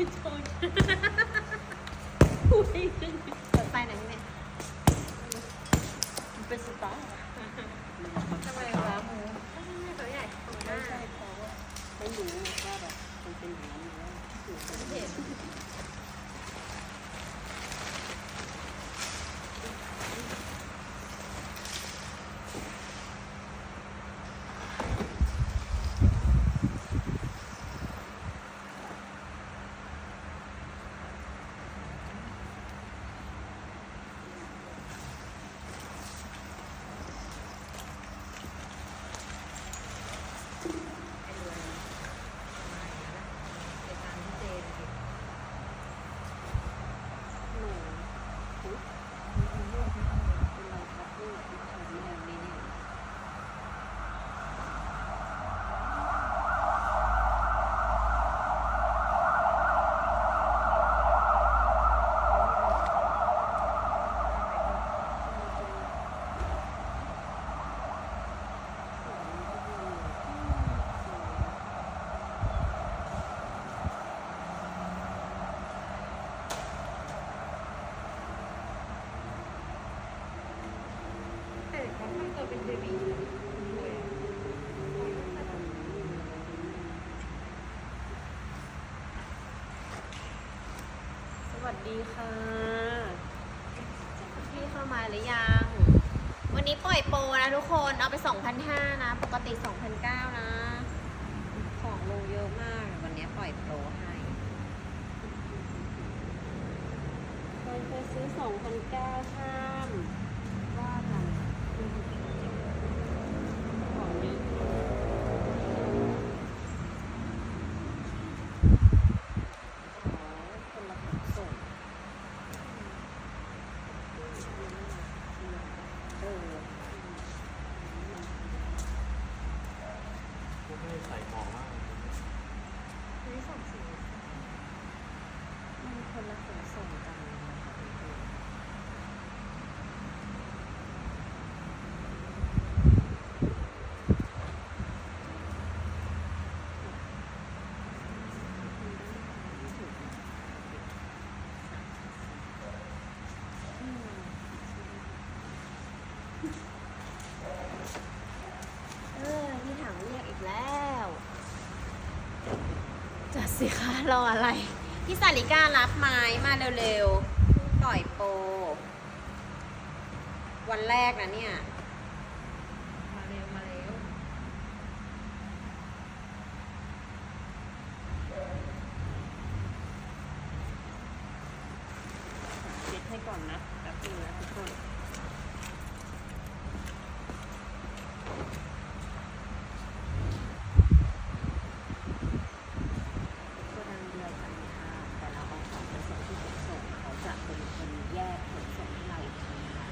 เปิดไฟหน่อยพี่เมย์มันเป็นสไตล์ทำไมวะหมูตัวใหญ่ตัวหไม่น้าใช่เพราะว่าไม่รู้ว่าแบบมันเป็นอย่างนั้นอยู่แล้ว เห็น น หนูปุ๊บเป็นไรครับลูกอีกทีแม่นี่เนี่ย แต่เขาทำตัวเป็นเบบีสวยอะ สวัส ดีค่ะ พี่เข้ามาหรือยัง วันนี้ปล่อยโปรนะทุกคน เอาไป 2,500 นะ ปกติ 2,900 นะ ของลงเยอะมาก วันนี้ปล่อยโปรให้คนเคยซื้อสองพันเก้าห้ามว่ากันของเยอะอ๋อคนละขนส่งเออ พวกไม่ใส่หมอกมาก ไม่ได้สั่งซื้อ มันคนละขนส่งกันนะคะเพื่อนๆ เออพี่ถังเรียกอีกแล้ว จัด สิคะรออะไร พี่สาริการับไม้มาเร็วๆเพิ่งปล่อยโปรวันแรกนะเนี่ย มาเร็ว มาเร็ว เช็ดให้ก่อนนะแป๊บนึงนะทุกคน โกดังเดียวกันค่ะแต่เราเอาของไปส่งที่ขนส่งเขาจะเป็นคนแยกขนส่งให้เราอีกทีนะคะ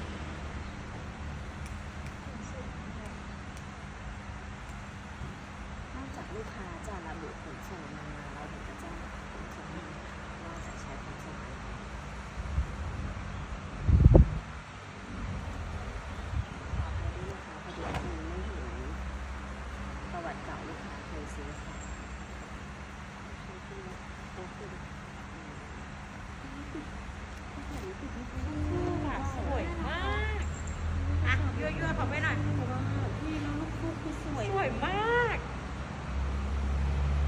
นอกจากลูกค้าจะระบุขนส่งมาเราถึงจะแจ้งขนส่งมาว่าจะใช้ขนส่งอะไรขออภัยด้วยนะคะพอดีคุณไม่เห็นประวัติเก่าลูกค้าเคยซื้อค่ะ สวยมาก อะยั่วยั่วๆเขาไปหน่อย พี่น้องลูกคู่คือสวย สวยมาก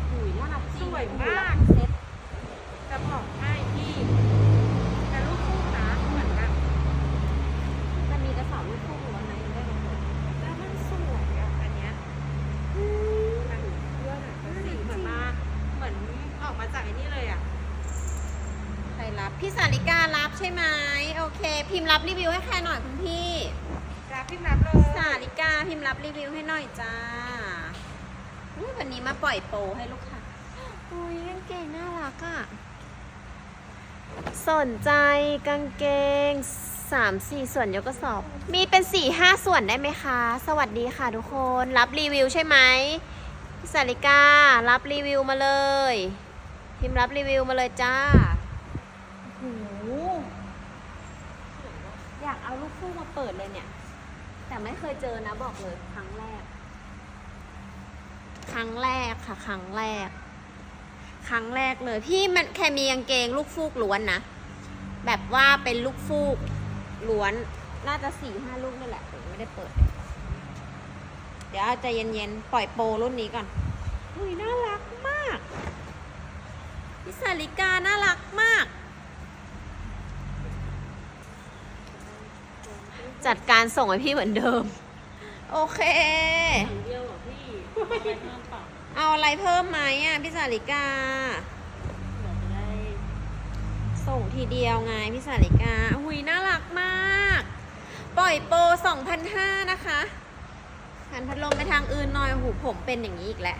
หุยน่ารักจริง สวยมาก เซ็ต จะบอกให้พี่แต่ลูกคู่นะเหมือนแบบ มันมีกระสอบลูกคู่แล้วนะยังได้กระสอบ แล้วมันสวยอะ อันเนี้ยมันเยื่อหน่อยเป็นสีเหมือนมา เหมือนออกมาจากไอ้นี่เลยอะ ใค รรับพี่สาริการับใช่ไหมโอเค พิมพ์รับรีวิวให้ใครหน่อยคุณพี่ รับพิมพ์รับเลยสาริกาพิมพ์รับรีวิวให้หน่อยจ้าอุ๊ยวันนี้มาปล่อยโปรให้ลูกค้าอุ้ยกางเกงน่ารักอะสนใจกางเกงสามสี่ส่วนยกกระสอบ มีเป็นสี่ห้าส่วนได้ไหมคะ สวัสดีค่ะทุกคนรับรีวิวใช่ไหมพี่สาริการับรีวิวมาเลย พิมพ์รับรีวิวมาเลยจ้า โอ้โหอยากเอาลูกคู่ มาเปิดเลยเนี่ย แต่ไม่เคยเจอนะบอกเลยครั้งแรก ครั้งแรกค่ะ ครั้งแรก ครั้งแรกเลย พี่มันแค่มีกางเกงลูกฟูกล้วนนะ แบบว่าเป็นลูกฟูกล้วน น่าจะสี่ห้าลูกนี่แหละไม่ได้เปิด เดี๋ยวใจเย็นๆ ปล่อยโปรรุ่นนี้ก่อนอุ้ยน่ารักมาก พิสาริกาน่ารักมาก จัดการส่งให้พี่เหมือนเดิม โอเค อย่างเดียวเหรอพี่เอาไปเพิ่มเปล่าเอาอะไรเพิ่มไหมอะพี่สาริกา เดี๋ยวจะได้ส่งทีเดียวไงพี่สาริกาหุยน่ารักมาก ปล่อยโปร2,500นะคะหันพัดลมไปทางอื่นหน่อยหูผมเป็นอย่างนี้อีกแล้ว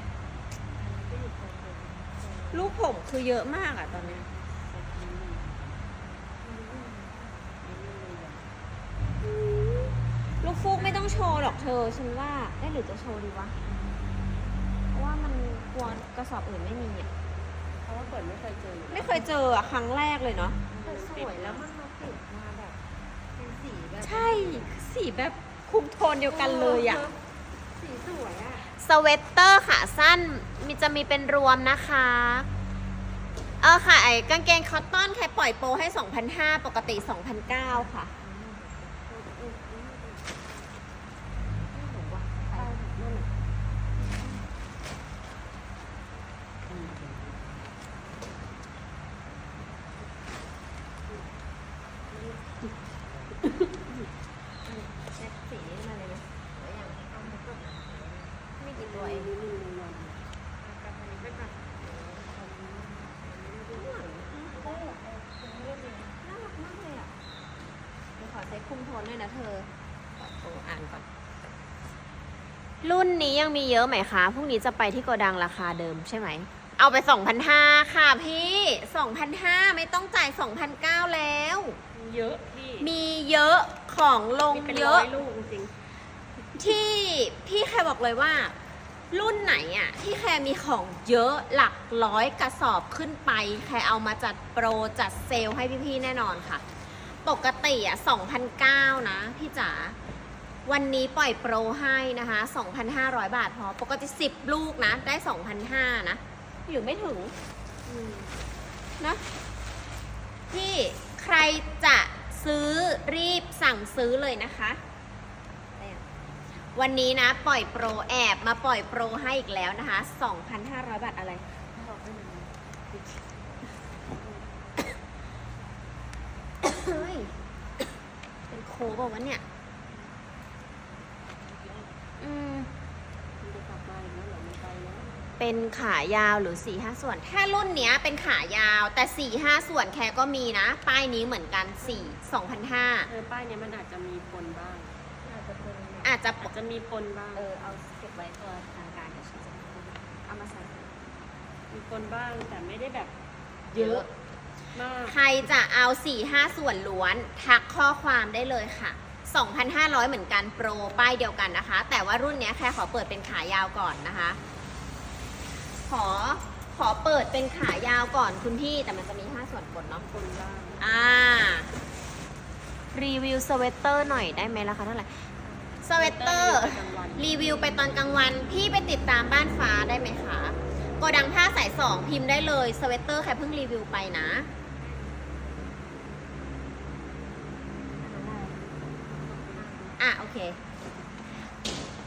ลูกผมคือเยอะมากอะตอนเนี้ย ลูกฟูกไม่ต้องโชว์หรอกเธอ ฉันว่าได้หรือจะโชว์ดีวะ เพราะว่ามันกลัวกระสอบอื่นไม่มีอะ เพราะว่าเปิดไม่เคยเจออยู่ไม่เคยเจออะครั้งแรกเลยเนาะ แต่สวยแล้วมันมาติดมาแบบเป็นสีแบบใช่ สีแบบคุมโทนเดียวกันเลยอะ สีสวยอะสเวตเตอร์ขาสั้นมีจะมีเป็นรวมนะคะ เออค่ะไอ้กางเกงคอตตอนแค่ปล่อยโปรให้ 2,500 ปกติ 2,900 ค่ะ เช็ดสีนี้มาเลยนะหรือยังไม่กี่ตัวเองน่ารักมากเลยอะเดี๋ยวขอเซ็ตคุมโท นด้วยนะเธอขอโทรอ่านก่อน รุ่นนี้ยังมีเยอะไหมคะ พรุ่งนี้จะไปที่โกดังราคาเดิมใช่ไหม เอาไป2,500ค่ะพี่2,500ไม่ต้องจ่าย2,900แล้ว เยอะพี่ มีเยอะของลงมีเป็นเยร้อะอยลูกจริงที่พี่แคร์บอกเลยว่า รุ่นไหนอะที่แคร์มีของเยอะหลักร้อยกระสอบขึ้นไป แคร์เอามาจัดโปรจัดเซลล์ให้พี่ๆแน่นอนค่ะ ปกติอะ2,009นะพี่จ๋า วันนี้ปล่อยโปรให้นะคะ 2,500 บาทพอ ปกติ 10 ลูกนะ ได้ 2,500 นะหรือไม่ถึงนะที่ใครจะซื้อรีบสั่งซื้อเลยนะคะ วันนี้นะ ปล่อยโปรแอบมาปล่อยโปรให้อีกแล้วนะคะ 2,500 บาทอะไร บอกได้เลย เฮ้ย เป็นโคบอกว่าวะเนี่ย อืมมันจะกลับมาอีกแล้วเหรอไม่ไปแล้วเป็นขายาวหรือ4ี่ห้าส่วน ถ้ารุ่นเนี้ยเป็นขายาวแต่4ี่ห้าส่วนแค่ก็มีนะ ป้ายนี้เหมือนกัน4 2,500เออป้ายเนี้ยมันอาจจะมีปนบ้าง อาจจะเป็นอาจจะมีปนบ้าง เออเอาเก็บไว้ตัวทางการเดี๋ยวฉันจะเอามาใส่มีปนบ้างแต่ไม่ได้แบบเยอะ มาก ใครจะเอา 4 5 ส่วนล้วน ทักข้อความได้เลยค่ะ 2,500 เหมือนกันโปรป้ายเดียวกันนะคะ แต่ว่ารุ่นเนี้ยแค่ขอเปิดเป็นขายาวก่อนนะคะ ขอขอเปิดเป็นขายาวก่อนคุณพี่แต่มันจะมี 5 ส่วนบนเนาะปนบ้างอ่า รีวิวสเวตเตอร์หน่อยได้ไหมราคาเท่าไหร่สเวตเตอร์กลางวันรีวิวไปตอนกลางวัน พี่ไปติดตามบ้านฟ้าได้ไหมคะโกดังผ้าสายสองพิมพ์ได้เลยสเวตเตอร์แค่เพิ่งรีวิวไปนะ อะ โอเค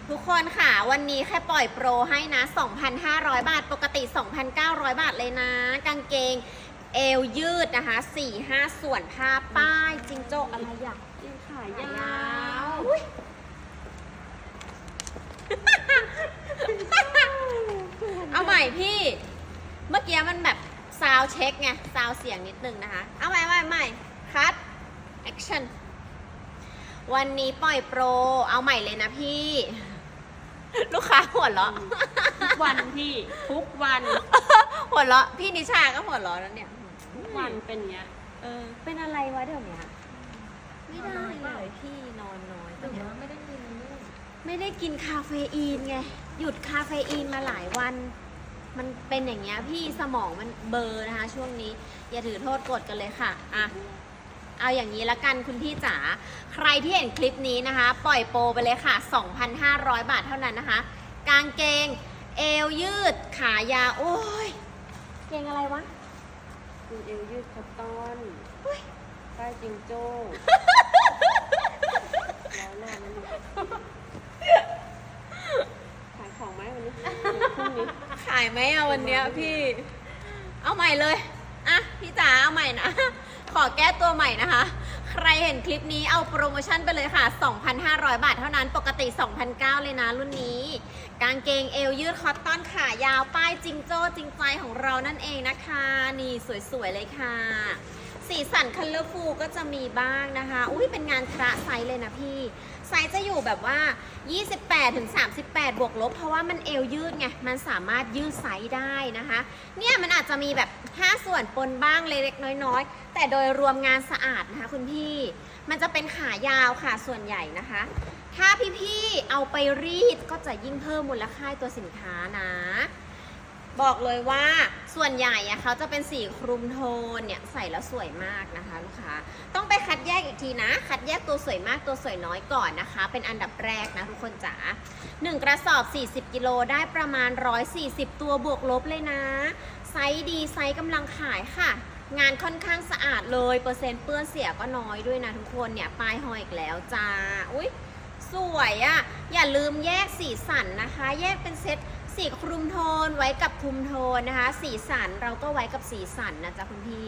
ทุก คนค่ะ วันนี้แค่ปล่อยโปรให้นะ 2,500 บาท ปกติ 2,900 บาทเลยนะ กางเกง เอวยืดนะคะ4-5ส่วนผ้าป้าย จิงโจ้อะไรอยากจริงขายขายยายาววอุ๊ยเอาใหม่พี่ เมื่อกี้มันแบบซาวเช็คไงซาวเสียงนิดนึงนะคะ เอาใหม่ใหม่ใหม่คัดแอคชั่นวันนี้ปล่อยโปร เอาใหม่เลยนะพี่ ลูกค้าหัวเราะทุกวันพี่ ทุกวัน หัวเราะพี่นิชาก็หัวเราะแล้วเนี่ยทุกวันเป็นเงี้ย เออเป็นอะไรวะเดี๋ยวนี้ไม่ได้เลยพี่นอนน้อยแต่ว่าไม่ได้ยินลูกไม่ได้กินคาเฟอีนไง หยุดคาเฟอีนมาหลายวัน มันเป็นอย่างเงี้ยพี่สมองมันเบลอร์นะคะ ช่วงนี้ อย่าถือโทษกดกันเลยค่ะ อะ เอาอย่างนี้ละกันคุณพี่จ๋า ใครที่เห็นคลิปนี้นะคะ ปล่อยโปรไปเลยค่ะ 2,500 บาทเท่านั้นนะคะ กางเกง เอวยืด ขายาว โอ้ย เกงอะไรวะคุณเอวยืดคอตตอนใต้จิงโจ้ร้อนหน้ามันอยู่ขายของไหมวันนี้พรุ่งนี้ขายไหมอะวันเนี้ยพี่ เอาใหม่เลย อะ พี่จ๋าเอาใหม่นะ ขอแก้ตัวใหม่นะคะ ใครเห็นคลิปนี้เอาโปรโมชั่นไปเลยค่ะ 2,500 บาทเท่านั้น ปกติ 2,900 เลยนะรุ่นนี้ กางเกงเอวยืดคอตตอนขายาวป้ายจิงโจ้จริงใจของเรานั่นเองนะคะ นี่สวยๆเลยค่ะ สีสันคัลเลอร์ฟูก็จะมีบ้างนะคะ อุ้ยเป็นงานคระไซส์เลยนะพี่ ไซส์จะอยู่แบบว่า 28ถึง38 บวกลบ เพราะว่ามันเอวยืดไง มันสามารถยืดไซส์ได้นะคะ เนี่ยมันอาจจะมีแบบ 5 ส่วนปนบ้างเล็กๆน้อยๆ แต่โดยรวมงานสะอาดนะคะคุณพี่ มันจะเป็นขายาวค่ะส่วนใหญ่นะคะ ถ้าพี่ๆเอาไปรีดก็จะยิ่งเพิ่มมูลค่าตัวสินค้านะ บอกเลยว่าส่วนใหญ่อะเขาจะเป็นสีคลุมโทนเนี่ยใส่แล้วสวยมากนะคะลูกค้าต้องไปคัดแยกอีกทีนะ คัดแยกตัวสวยมากตัวสวยน้อยก่อนนะคะ เป็นอันดับแรกนะทุกคนจ๋าหนึ่งกระสอบ 40 กิโลได้ประมาณ 140 ตัวบวกลบเลยนะ ไซส์ดีไซส์กำลังขายค่ะ งานค่อนข้างสะอาดเลย เปอร์เซ็นต์เปื้อนเสียก็น้อยด้วยนะทุกคนเนี่ยป้ายหอยอีกแล้วจ้าอุ้ยสวยอะ่ะอย่าลืมแยกสีสันนะคะ แยกเป็นเซต สีคลุมโทนไว้กับคลุมโทนนะคะ สีสันเราก็ไว้กับสีสันนะจ๊ะคุณพี่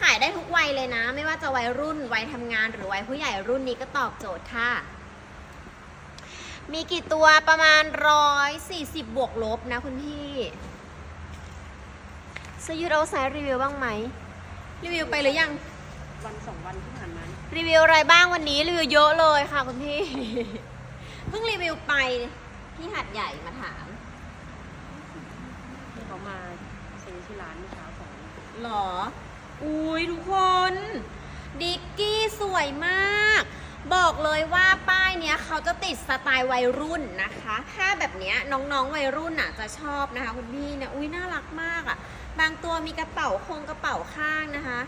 ขายได้ทุกวัยเลยนะ ไม่ว่าจะวัยรุ่นวัยทำงานหรือวัยผู้ใหญ่รุ่นนี้ก็ตอบโจทย์ค่ะมีกี่ตัวประมาณ140บวกลบนะคุณพี่สยืดเอาไซส์รีวิวบ้างไหม รีวิวไปหรือยัง วันสองวันที่ผ่านมารีวิวอะไรบ้างวันนี้รีวิวเยอะเลยค่ะคุณพี่ เพิ่งรีวิวไปที่หัดใหญ่มาถาม ที่เขามาซื้อที่ร้านเมื่อเช้าสอง หรอ อุ้ยทุกคน ดิกกี้สวยมาก บอกเลยว่าป้ายเนี้ยเขาจะติดสไตล์วัยรุ่นนะคะถ้าแบบเนี้ยน้องๆวัยรุ่นอะจะชอบนะคะคุณพี่เนี่ย อุ้ยน่ารักมากอะ บางตัวมีกระเป๋าโครงกระเป๋าข้างนะคะ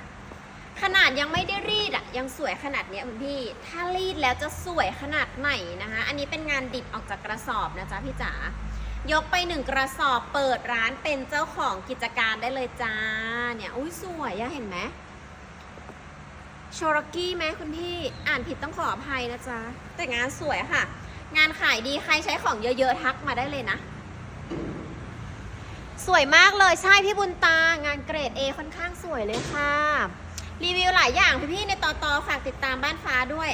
ขนาดยังไม่ได้รีดอะ ยังสวยขนาดเนี้ยคุณพี่ ถ้ารีดแล้วจะสวยขนาดไหนนะคะ อันนี้เป็นงานดิบออกจากกระสอบนะจ๊ะพี่จ๋า ยกไปหนึ่งกระสอบเปิดร้านเป็นเจ้าของกิจการได้เลยจ้า เนี่ย อุ้ยสวยอะเห็นไหมโชรกี้ไหมคุณพี่อ่านผิดต้องขออภัยนะจ๊ะ แต่งานสวยค่ะ งานขายดีใครใช้ของเยอะๆ ทักมาได้เลยนะ สวยมากเลยใช่พี่บุญตางานเกรด A ค่อนข้างสวยเลยค่ะ รีวิวหลายอย่างพี่ๆในต่อตอฝากติดตามบ้านฟ้าด้วย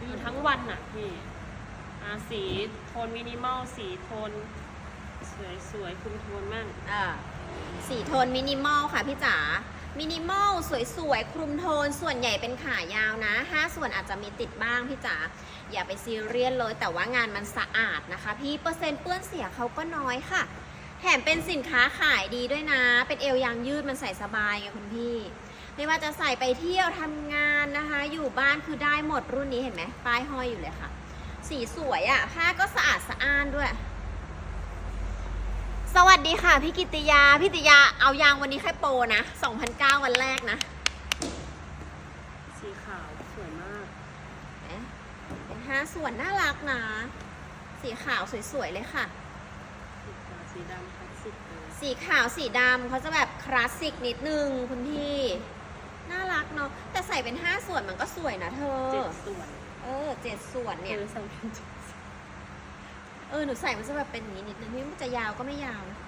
อยู่ทั้งวันน่ะพี่ สีโทนมินิมอลสีโทน สวยสวยๆคุมโทนมั่งอ่าสีโทนมินิมอลค่ะพี่จ๋ามินิมอลสวยๆ คลุมโทน ส่วนใหญ่เป็นขายาวนะ 5 ส่วนอาจจะมีติดบ้างพี่จ๋าอย่าไปซีเรียสเลย แต่ว่างานมันสะอาดนะคะ พี่เปอร์เซ็นต์เปื้อนเสียเขาก็น้อยค่ะ แถมเป็นสินค้าขายดีด้วยนะ เป็นเอวยางยืดมันใส่สบายไงคุณพี่ ไม่ว่าจะใส่ไปเที่ยวทำงานนะคะ อยู่บ้านคือได้หมดรุ่นนี้เห็นไหมป้ายห้อยอยู่เลยค่ะ สีสวยอะ่ะ ผ้าก็สะอาดสะอ้านด้วย สวัสดีค่ะ พี่กิติยา พี่กิติยาเอายางวันนี้แค่โปรนะ2,009วันแรกนะ สีขาวสวยมากเอ๊ะเป็นห้าส่วนน่ารักนะ สีขาวสวยๆเลยค่ะ สีขาวสีดำคลาสสิกเลยสีขาวสีดำเขาจะแบบคลาสสิกนิดนึงคุณพี่ น่ารักเนาะแต่ใส่เป็นห้าส่วนมันก็สวยนะเธอ เจ็ดส่วน เออเจ็ดส่วนเนี่ยออใส่เป็นเจ็ดส่วนเออหนูใส่มันจะแบบเป็นอย่างนี้นิดนึงพี่มันจะยาวก็ไม่ยาวนะ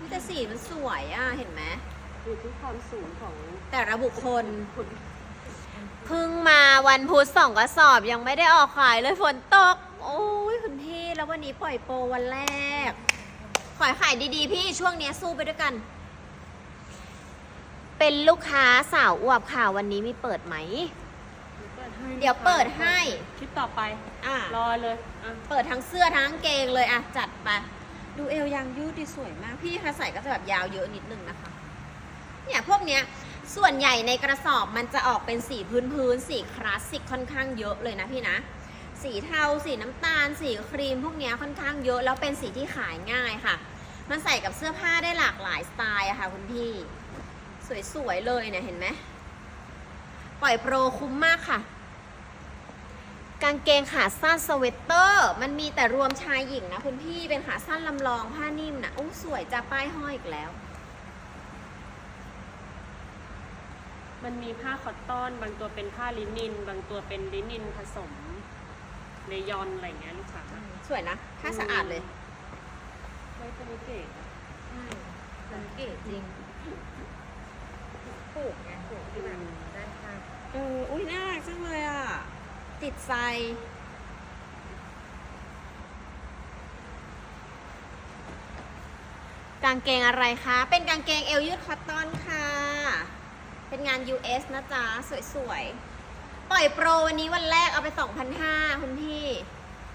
นี่แต่สีมันสวยอะเห็นไหมอยู่ที่ความสูงของแต่ระบุคคลคนเพิ่งมาวันพุธสองกระสอบยังไม่ได้ออกขายเลยฝนตก โอ้ยคุณพี่แล้ววันนี้ปล่อยโปรวันแรก ขอยขายดีๆ พี่ช่วงเนี้ยสู้ไปด้วยกัน เป็นลูกค้าสาวอวบค่ะวันนี้มีเปิดไหม เดี๋ยวเปิดให้ คลิปต่อไปอะ รอเลยอะเปิดทั้งเสื้อทั้งกางเกงเลยอะ จัดไป ดูเอวยางยืดดีสวยมาก พี่คะใส่ก็จะแบบยาวเยอะนิดนึงนะคะ เนี่ยพวกเนี้ย ส่วนใหญ่ในกระสอบมันจะออกเป็นสีพื้นพื้นๆสีคลาสสิกค่อนข้างเยอะเลยนะพี่นะ สีเทา สีน้ำตาล สีครีม พวกเนี้ยค่อนข้างเยอะแล้วเป็นสีที่ขายง่ายค่ะ มันใส่กับเสื้อผ้าได้หลากหลายสไตล์อะค่ะคุณพี่ สวยๆเลยเนี่ยเห็นไหมปล่อยโปรคุ้มมากค่ะ กางเกงขาสั้นสเวตเตอร์ มันมีแต่รวมชายหญิงนะคุณพี่เป็นขาสั้นลำลองผ้านิ่มนะโอ้สวยจะป้ายห้อยอีกแล้ว มันมีผ้าคอตตอน บางตัวเป็นผ้าลินิน บางตัวเป็นลินินผสมเลยอนอะไรเงี้ยลูกค้าสวยนะผ้าสะอาดเลยไว้ตัวนี้เก๋อะสังเกตจริงผูกไงผูกที่แบบด้านข้างเอออุ้ยน่ารักจังเลยอะ ติดไซกางเกงอะไรคะ เป็นกางเกงเอวยืดคอตตอนค่ะ เป็นงาน US นะจ๊ะ สวยๆ ปล่อยโปรวันนี้วันแรกเอาไป 2,500 คุณพี่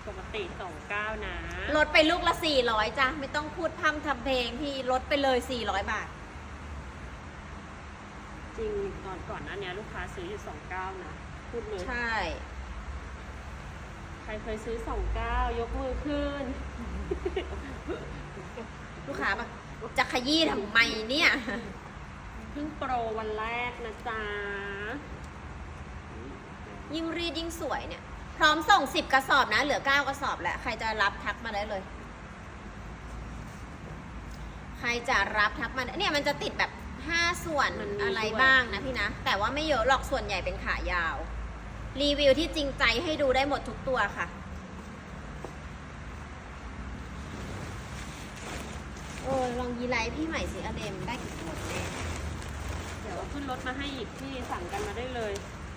ปกติสองเก้านะ ลดไปลูกละ 400 จ้ะ ไม่ต้องพูดพร่ำทำเพลงพี่ลดไปเลย 400 บาท จริงตอนก่อนหน้าเนี้ยลูกค้าซื้ออยู่สองเก้านะ พูดเลย ใช่ ใครเคยซื้อสองเก้ายกมือขึ้น ลูกค้าแบบจะขยี้ทำไมเนี่ย เพิ่งโปรวันแรกนะจ๊ะ ยิ่งรีดยิ่งสวยเนี่ย พร้อมส่ง10กระสอบนะ เหลือ9กระสอบแหละใครจะรับทักมาได้เลย ใครจะรับทักมาเนี่ยมันจะติดแบบ5ส่วนมันมีอะไรด้วย บ้างนะพี่นะ แต่ว่าไม่เยอะหรอกส่วนใหญ่เป็นขายาว รีวิวที่จริงใจให้ดูได้หมดทุกตัวค่ะเออลองยีไลท์พี่ใหม่สิอเดมได้กี่ตัวแน่เดี๋ยวเอาขึ้นรถมาให้อีกที่สั่งกันมาได้เลย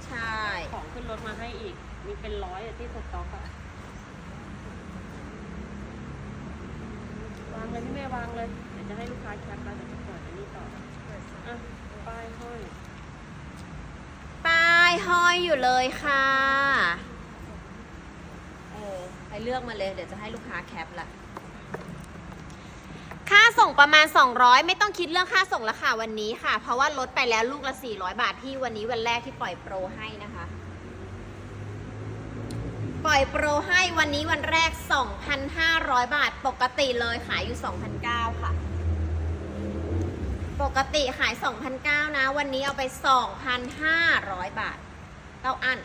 ใช่ ของขึ้นรถมาให้อีก มีเป็นร้อยอะที่สต็อกอะวางเลยพี่เมย์วางเลย เดี๋ยวจะให้ลูกค้าแคปแล้วเดี๋ยวจะเปิดอันนี้ต่ออะป้ายห้อยป้ายห้อยอยู่เลยค่ะ เออไปเลือกมาเลย เดี๋ยวจะให้ลูกค้าแคปละค่าส่งประมาณ 200 ไม่ต้องคิดเรื่องค่าส่งราคาวันนี้ค่ะ เพราะว่าลดไปแล้วลูกละ 400 บาทที่วันนี้วันแรกที่ปล่อยโปรให้นะคะ ปล่อยโปรให้วันนี้วันแรก 2,500 บาท ปกติเลยขายอยู่ 2,900 ค่ะ ปกติขาย 2,900นะ วันนี้เอาไป 2,500 บาท เต้าอัน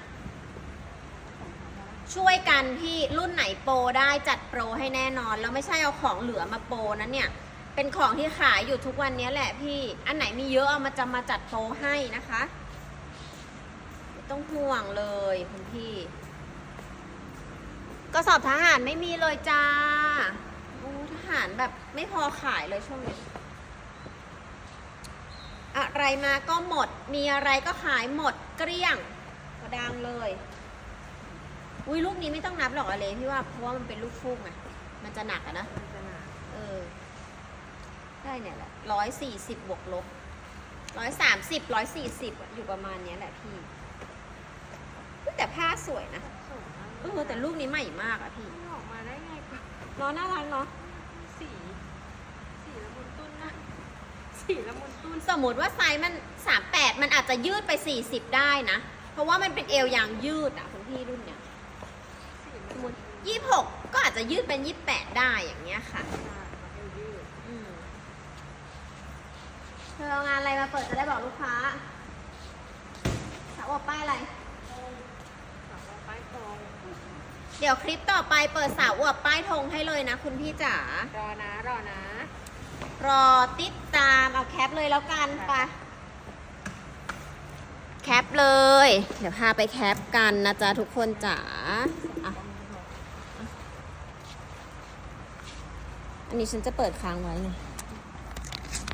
ช่วยกันที่รุ่นไหนโปรได้จัดโปรให้แน่นอน แล้วไม่ใช่เอาของเหลือมาโปรนั้นเนี่ย เป็นของที่ขายอยู่ทุกวันนี้แหละพี่ อันไหนมีเยอะเอามาจะมาจัดโปรให้นะคะ ไม่ต้องห่วงเลยคุณพี่ ก็สอบทหารไม่มีเลยจ้าโอ้ทหารแบบไม่พอขายเลยช่วงนี้ อะไรมาก็หมด มีอะไรก็ขายหมดเกลี้ยงกระดังเลยอุ้ยลูกนี้ไม่ต้องนับหรอกอะไรพี่ว่าเพราะว่ามันเป็นลูกฟูกไงมันจะหนักอะนะมันจะหนาเออได้เนี่ยแหละร้อยสี่สิบบวกลบร้อยสามสิบร้อยสี่สิบอยู่ประมาณเนี้ยแหละพี่อุ๊ยแต่ผ้าสวยนะสวยมากเออแต่ลูกนี้ใหม่มากอะพี่มันออกมาได้ไงปะเนาะน่ารักเนาะสีสีละมุนตุ้นนะ สีละมุนตุ้นสมมติว่าไซส์มันสามแปดมันอาจจะยืดไปสี่สิบได้นะ เพราะว่ามันเป็นเอวยางยืดอะคุณพี่รุ่นเนี้ยสีสมันมมติยี่หกก็อาจจะยืดเป็นยี่แปดได้อย่างเงี้ยค่ะเอวยืดอืมเธอเอางานอะไรมาเปิดจะได้บอกลูกค้าสาวอป้ายอะไรสาวว่าป้ายทองเดี๋ยวคลิปต่อไปเปิดสาวอวบป้ายธงให้เลยนะคุณพี่จ๋ารอนะรอนะ รอติดตามเอาแคปเลยแล้วกันไปแคปเลย เดี๋ยวพาไปแคปกันนะจ๊ะทุกคนจ๋าอะอันนี้ฉันจะเปิดค้างไว้ไง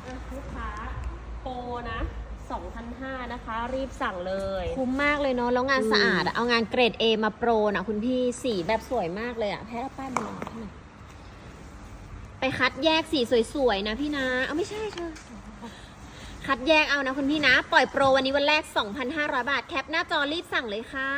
อะลูกค้าโปรนะ2,500นะคะ รีบสั่งเลย คุ้มมากเลยเนาะแล้วงานอืมสะอาดอะเอางานเกรด A มาโปรนะคุณพี่สีแบบสวยมากเลยอะแพ้เอาป้ายมาลองให้หน่อย ไปคัดแยกสีสวยๆนะพี่นะเอาไม่ใช่เธอคัดแยกเอานะคุณพี่นะ ปล่อยโปรวันนี้วันแรก 2,500 บาท แคปหน้าจอรีบสั่งเลยค่ะ